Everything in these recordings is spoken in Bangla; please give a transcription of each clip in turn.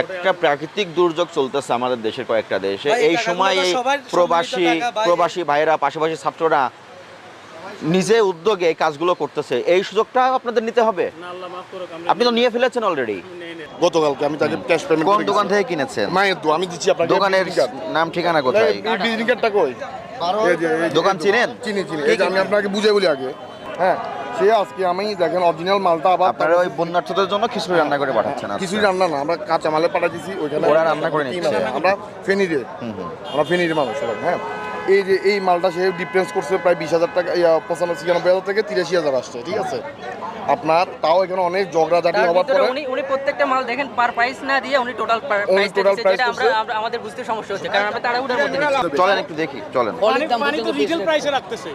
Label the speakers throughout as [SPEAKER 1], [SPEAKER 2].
[SPEAKER 1] একটা প্রাকৃতিক দুর্যোগ চলতেছে আমাদের দেশের কয়েকটা দেশে।
[SPEAKER 2] এই
[SPEAKER 1] সময় এই প্রবাসী। প্রবাসী ভাইয়েরা পাশাপাশি ছাত্ররা নিজে উদ্যোগে এই কাজগুলো করতেছে। এই সুযোগটা আপনাদের নিতে হবে। আপনি তো নিয়ে ফেলেছেন অলরেডি
[SPEAKER 3] গতকালকে আমি তাকে ক্যাশ পেমেন্ট
[SPEAKER 1] কোন দোকান থেকে কিনেছেন?
[SPEAKER 3] মায়ের দো আমি দিচ্ছি আপনাকে
[SPEAKER 1] দোকানের নাম ঠিকানা কোথায়?
[SPEAKER 3] বিজলি কার্ডটা কই?
[SPEAKER 1] দোকান চিনেন?
[SPEAKER 3] চিনি চিনি। আমি আপনাকে বুঝে বলি আগে। হ্যাঁ। সে আজকে আমি দেখেন অরিজিনাল মালটা আবার
[SPEAKER 1] আপনারা ওই বন্যার্থদের জন্য খিচুড়ি রান্না করে পাঠাচ্ছেন।
[SPEAKER 3] কিছুই রান্না না আমরা কাঁচা মালে পাঠা দিছি ওইখানে
[SPEAKER 1] ওরা রান্না করে নিচ্ছে।
[SPEAKER 3] আমরা ফেনিরে। আমরা ফেনির মানুষ হ্যাঁ? এই যে এই মালটা সে ডিফারেন্স করছে প্রায় বিশ হাজার টাকা পঁচানব্বই ছিয়ানব্বই হাজার থেকে তিরাশি হাজার আসছে ঠিক আছে? আপনার তাও এখানে অনেক ঝগড়াঝাটি
[SPEAKER 4] তার
[SPEAKER 3] হবার পরে
[SPEAKER 4] উনি উনি প্রত্যেকটা মাল দেখেন পার প্রাইস না দিয়ে উনি টোটাল প্রাইস দিচ্ছে
[SPEAKER 3] price
[SPEAKER 4] আমরা আমাদের বুঝতে সমস্যা হচ্ছে কারণ আমরা তাড়াহুড়োর মধ্যে
[SPEAKER 1] চলেন একটু দেখি চলেন।
[SPEAKER 5] পানি তো রিটেল প্রাইসে রাখতেছে।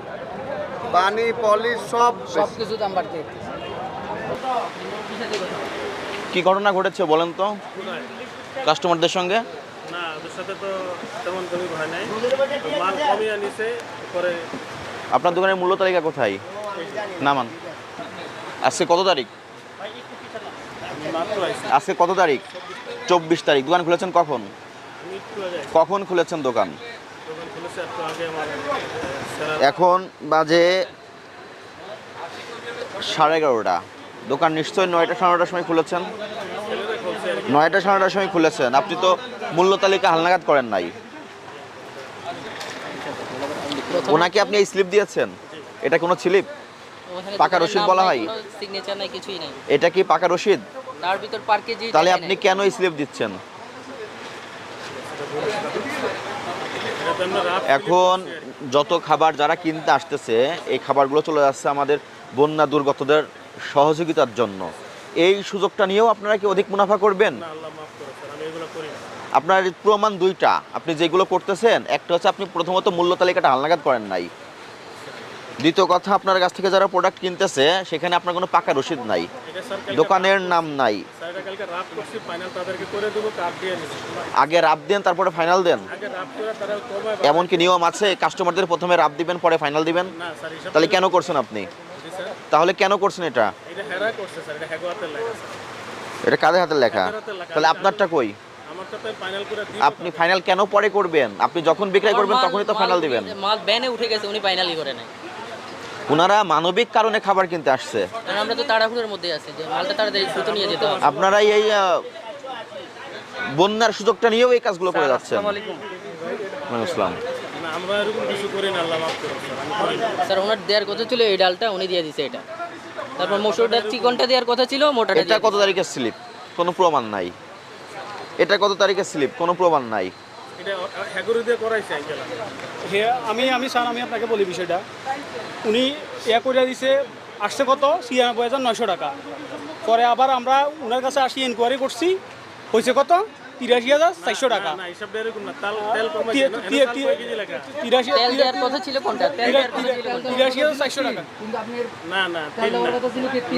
[SPEAKER 3] পানি পলিশ সব
[SPEAKER 5] সব কিছু দাম বাড়তে
[SPEAKER 1] কি ঘটনা ঘটেছে বলেন তো? কাস্টমারদের সঙ্গে?
[SPEAKER 6] না ওদের সাথে তো তেমন কোনো ভয় নাই। মাল কমিয়ে আনিছে পরে
[SPEAKER 1] আপনার দোকানের মূল্য তালিকা কোথায়? নামান। আজকে কত তারিখ? আজকে কত তারিখ? চব্বিশ তারিখ। দোকান খুলেছেন কখন। কখন খুলেছেন দোকান? এখন বাজে সাড়ে এগারোটা। দোকান নিশ্চয়ই নয়টা সাড়ে নটার সময় খুলেছেন। নয়টা সাড়ে নটার সময় খুলেছেন। আপনি তো মূল্য তালিকা হালনাগাদ করেন নাই। ওনাকে আপনি এই স্লিপ দিয়েছেন? এটা কোনো স্লিপ? পাকা রসিদ বলা হয়?
[SPEAKER 4] সিগনেচার নাই কিছুই নাই।
[SPEAKER 1] এটা কি পাকা রসিদ
[SPEAKER 4] তার ভিতর পার কেজি
[SPEAKER 1] তাহলে আপনি কেন স্লিপ দিচ্ছেন
[SPEAKER 6] এটা তো আমরা রাত
[SPEAKER 1] এখন যত খাবার যারা কিনতে আসতেছে এই খাবারগুলো চলে যাচ্ছে আমাদের বন্যা দুর্গতদের সহযোগিতার জন্য। এই সুযোগটা নিয়েও আপনারা কি অধিক মুনাফা করবেন? আপনার প্রমাণ দুইটা। আপনি যেগুলো করতেছেন একটা হচ্ছে আপনি প্রথমত মূল্য তালিকাটা হালনাগাদ করেন নাই। দ্বিতীয় কথা আপনার কাছ থেকে যারা প্রোডাক্ট কিনতেছে সেখানে আপনার কোনো পাকা রসিদ নাই। দোকানের নাম নাই। আগে রাব দেন তারপরে ফাইনাল দেন? এমন কি নিয়ম আছে কাস্টমারদের প্রথমে রাব দিবেন পরে ফাইনাল দিবেন?
[SPEAKER 6] না স্যার হিসাব
[SPEAKER 1] তাহলে কেন করছেন আপনি? তাহলে কেন করছেন এটা?
[SPEAKER 6] এটা হেরা করছে স্যার এটা হেগোয়াতে লাগে স্যার।
[SPEAKER 1] এটা কাদের হাতের লেখা? তাহলে আপনারটা কই?
[SPEAKER 6] আমারটা তো ফাইনাল করে দিই
[SPEAKER 1] আপনি ফাইনাল কেন পরে করবেন? আপনি যখন বিক্রয় করবেন তখনই তো ফাইনাল দিবেন।
[SPEAKER 4] মাল ব্যানে উঠে গেছে উনি ফাইনালি করে নাই।
[SPEAKER 1] ওনারা মানবিক কারণে খাবার কিনতে আসছে।
[SPEAKER 4] আমরা তো তাড়াহুড়োর মধ্যে আছি যে মালটা তাড়াতাড়ি দ্রুত নিয়ে যেতে হবে।
[SPEAKER 1] আপনারা এই বন্যার সুযোগটা নিয়েও এই কাজগুলো করে যাচ্ছেন।
[SPEAKER 4] আসসালামু
[SPEAKER 6] আমরা এরকম কিছু করি না আল্লাহ মাফ করুন স্যার
[SPEAKER 4] ওনার দেওয়ার কথা ছিল এই ডালটা উনি দিয়ে দিছে এটা। তারপর মসুর ডাল চিকনটা দেওয়ার কথা ছিল মোটাটা
[SPEAKER 1] এটা কত তারিখের স্লিপ? কোনো প্রমাণ নাই। এটা কত তারিখের স্লিপ? কোনো প্রমাণ নাই।
[SPEAKER 6] এটা দিয়ে করাইছে
[SPEAKER 5] আমি আমি স্যার, আমি আপনাকে বলি বিষয়টা। উনি ইয়া করে দিছে, আসছে কত? ছিয়ানব্বই হাজার নয়শো টাকা। পরে আবার আমরা ওনার কাছে আসি এনকোয়ারি করছি। হয়েছে কত? তিরাশি হাজার চারশো টাকা। তিরাশি হাজার চারশো টাকা।
[SPEAKER 6] না না তিন না।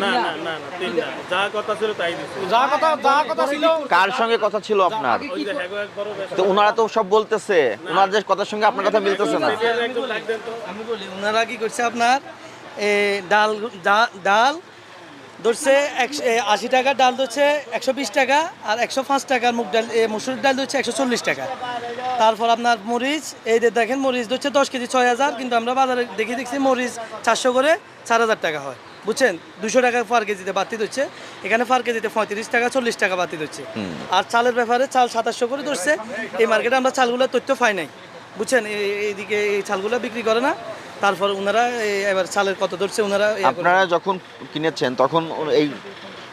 [SPEAKER 6] না না? না না তিন না। যা কথা ছিল তাই
[SPEAKER 5] যা কথা যা কথা ছিল
[SPEAKER 1] কার সঙ্গে কথা ছিল আপনার? তো ওনারা তো সব বলতেছে। ওনাদের কথার সঙ্গে আপনার কথা মিলতেছে না।
[SPEAKER 2] আমি বলি ওনারা কি করছে আপনার? এ, ডাল ডাল ধরছে একশো আশি টাকা ডাল ধরছে একশো বিশ টাকা আর একশো পাঁচ টাকার মুগ ডাল এ, মুসুর ডাল ধরছে একশো চল্লিশ টাকা। তারপর আপনার মরিচ এই যে দেখেন মরিচ ধরছে দশ কেজি ছয় হাজার কিন্তু আমরা বাজারে দেখে দেখছি মরিচ চারশো করে চার হাজার টাকা হয়। বুঝছেন? দুশো টাকা পার কেজিতে বাড়তি ধরছে। এখানে পার কেজিতে পঁয়ত্রিশ টাকা চল্লিশ টাকা বাড়তি ধরছে। আর চালের ব্যাপারে চাল সাতাশশো করে ধরছে। এই মার্কেটে আমরা চালগুলোর তথ্য পাই নাই। বুঝছেন? এই- এইদিকে এই চালগুলো বিক্রি করে না। তারপর ওনারা এবার চালের কত ধরছে ওনারা
[SPEAKER 1] আপনারা যখন কিনেছেন তখন এই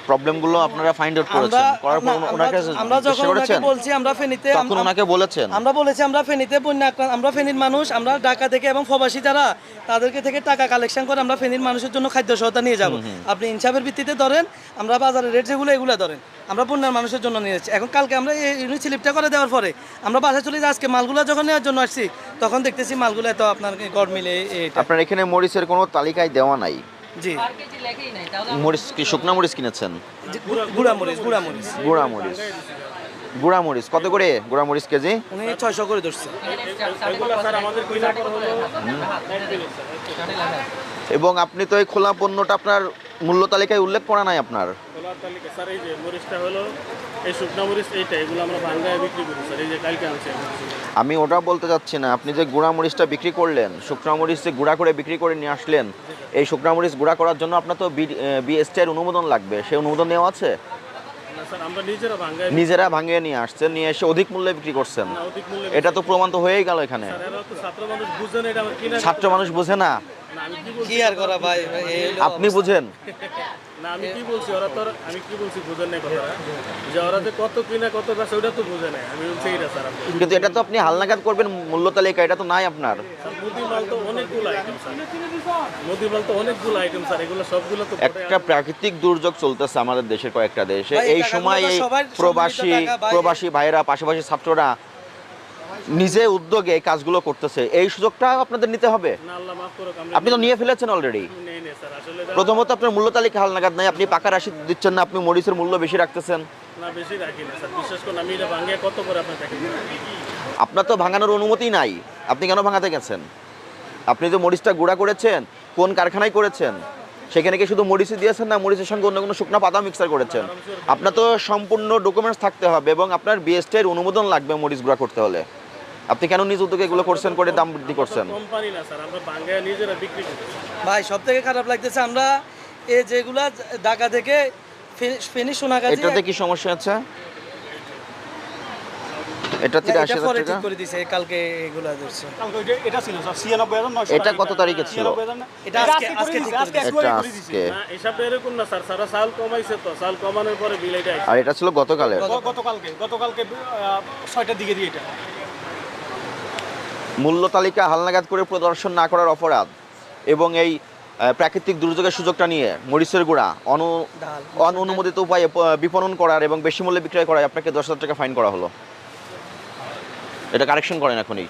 [SPEAKER 1] প্রবলেমগুলো আপনারা ফাইন্ড আউট
[SPEAKER 2] আমরা
[SPEAKER 1] করেছেন করার পর
[SPEAKER 2] না,
[SPEAKER 1] ওনাকে
[SPEAKER 2] আমরা- আমরা যখন ওনাকে বলছি আমরা ফেনীতে
[SPEAKER 1] তখন ওনাকে বলেছেন।
[SPEAKER 2] আমরা বলেছি আমরা ফেনীতে বন্যা আক্রান্ত আমরা ফেনীর মানুষ আমরা ঢাকা থেকে এবং প্রবাসী যারা তাদেরকে থেকে টাকা কালেকশন করে আমরা ফেনীর মানুষের জন্য খাদ্য সহায়তা নিয়ে যাব। আপনি ইনসাফের ভিত্তিতে ধরেন আমরা বাজারের রেট যেগুলো এগুলো ধরেন। আমরা বন্যার মানুষের জন্য নিয়ে যাচ্ছি। এখন কালকে আমরা এই ইউনিট স্লিপটা করে দেওয়ার পরে আমরা বাসায় চলে যাই আজকে মালগুলো যখন নেওয়ার জন্য আসছি তখন দেখতেছি মালগুলো এত আপনার গড় মিলে
[SPEAKER 1] আপনার এখানে মরিচের কোনো তালিকায় দেওয়া নাই?
[SPEAKER 2] জি।
[SPEAKER 4] পার কেজি লেখেই নাই তাহলে
[SPEAKER 1] মরিচ কি শুকনা মরিচ কিনেছেন?
[SPEAKER 2] গুঁড়া মরিচ গুঁড়া মরিচ।
[SPEAKER 1] গুঁড়া মরিচ। গুঁড়া মরিচ কত করে গুঁড়া মরিচ কেজি?
[SPEAKER 2] উনি ছয়শো করে ধরছে।
[SPEAKER 1] এবং আপনি তো এই খোলা পণ্যটা আপনার মূল্য তালিকায় উল্লেখ করা নাই আপনার?
[SPEAKER 6] খোলার তালিকা স্যার এই যে মরিচটা হলো এই শুকনা মরিচ এইটা এগুলো আমরা ভাঙ্গায় বিক্রি করি স্যার এই যে কালকে আনছি আমি।
[SPEAKER 1] ওটা বলতে চাচ্ছি না আপনি যে গুঁড়া মরিচটা বিক্রি করলেন শুকনা মরিচ যে গুঁড়া করে বিক্রি করে নিয়ে আসলেন এই শুকনা মরিচ গুঁড়া করার জন্য আপনার তো বিএসটিআর অনুমোদন লাগবে সেই অনুমোদন নেওয়া আছে?
[SPEAKER 6] নিজেরা
[SPEAKER 1] ভাঙিয়ে নিয়ে আসছেন নিয়ে এসে অধিক মূল্যে বিক্রি করছেন। এটা তো প্রমাণ তো হয়েই গেল এখানে।
[SPEAKER 6] ছাত্র মানুষ বুঝে না। কি
[SPEAKER 2] আর করা ভাই?
[SPEAKER 1] আপনি বুঝেন।
[SPEAKER 6] না আমি কি বলছি? ওরা তো আমি কি বলছি বুঝেন নাই কথাটা? যে ওরা যে কত কিনা কত বেচে ওটা তো বুঝে নাই। আমি বলছি এইটা স্যার
[SPEAKER 1] কিন্তু এটা তো আপনি হালনাগাদ করবেন মূল্য তালিকা এটা তো নাই আপনার।
[SPEAKER 6] মুদিমাল তো অনেকগুলো আইটেম স্যার। মুদিমাল তো অনেকগুলো আইটেম স্যার। এগুলো সবগুলো তো
[SPEAKER 1] একটা প্রাকৃতিক দুর্যোগ চলতেছে আমাদের দেশের কয়েকটা দেশে।
[SPEAKER 2] এই
[SPEAKER 1] সময় প্রবাসী প্রবাসী ভাইয়েরা পাশাপাশি ছাত্ররা নিজে উদ্যোগে এই কাজগুলো করতেছে। এই সুযোগটা আপনাদের নিতে হবে? আপনি তো নিয়ে ফেলেছেন অলরেডি প্রথমত আপনার মূল্য তালিকা হালনাগাদ নাই আপনি পাকা রাশি দিচ্ছেন না আপনি মরিচের মূল্য বেশি রাখতেছেন।
[SPEAKER 6] আপনার
[SPEAKER 1] তো ভাঙানোর অনুমতি নাই। আপনি কেন ভাঙাতে গেছেন? আপনি যে মরিচটা গুঁড়া করেছেন কোন কারখানায় করেছেন সেখানে কি শুধু মরিচই দিয়েছেন না মরিচের সঙ্গে অন্য কোনো শুকনো পাতা মিক্সার করেছেন? আপনার তো সম্পূর্ণ ডকুমেন্টস থাকতে হবে এবং আপনার বিএসটির অনুমোদন লাগবে মরিচ গুঁড়া করতে হলে। আপনি কেন নিজ উদ্যোগে এগুলো করছেন করে দাম বৃদ্ধি করছেন?
[SPEAKER 6] কোম্পানি না স্যার আমরা ভাঙ্গায় নিজেরা বিক্রি করি।
[SPEAKER 2] ভাই সব থেকে খারাপ লাগতেছে আমরা এই যেগুলা ঢাকা থেকে ফে- ফেনী সোনাগাছি
[SPEAKER 1] এটাতে কি সমস্যা আছে? এটা থেকে আশি হাজার
[SPEAKER 2] পরে
[SPEAKER 1] টাকা।
[SPEAKER 2] ঠিক করে দিছে কালকে এগুলা ধরছে।
[SPEAKER 5] এটা ছিল স্যার ছিয়ানব্বই হাজার নয়শো
[SPEAKER 1] এটা কত তারিখে ছিল?
[SPEAKER 2] এটা আজকে-
[SPEAKER 5] আজকে
[SPEAKER 2] আজকে
[SPEAKER 5] করে। আজকে
[SPEAKER 6] না হিসাবটা এরকম না স্যার সারা সাল কমাইছে তো সাল কমানোর পরে বিল এটা
[SPEAKER 1] আর এটা ছিল গতকালের।
[SPEAKER 5] গতকালকে গতকালকে আহ, ছয়টার দিকে দিয়ে এটা।
[SPEAKER 1] মূল্য তালিকা হালনাগাদ করে প্রদর্শন না করার অপরাধ এবং এই প্রাকৃতিক দুর্যোগের সুযোগটা নিয়ে মরিচের গুঁড়া অনু অনুমোদিত উপায়ে বিপণন করার এবং বেশি মূল্যে বিক্রয় করায় আপনাকে দশ হাজার টাকা ফাইন করা হলো। এটা কারেকশন করেন এখনই।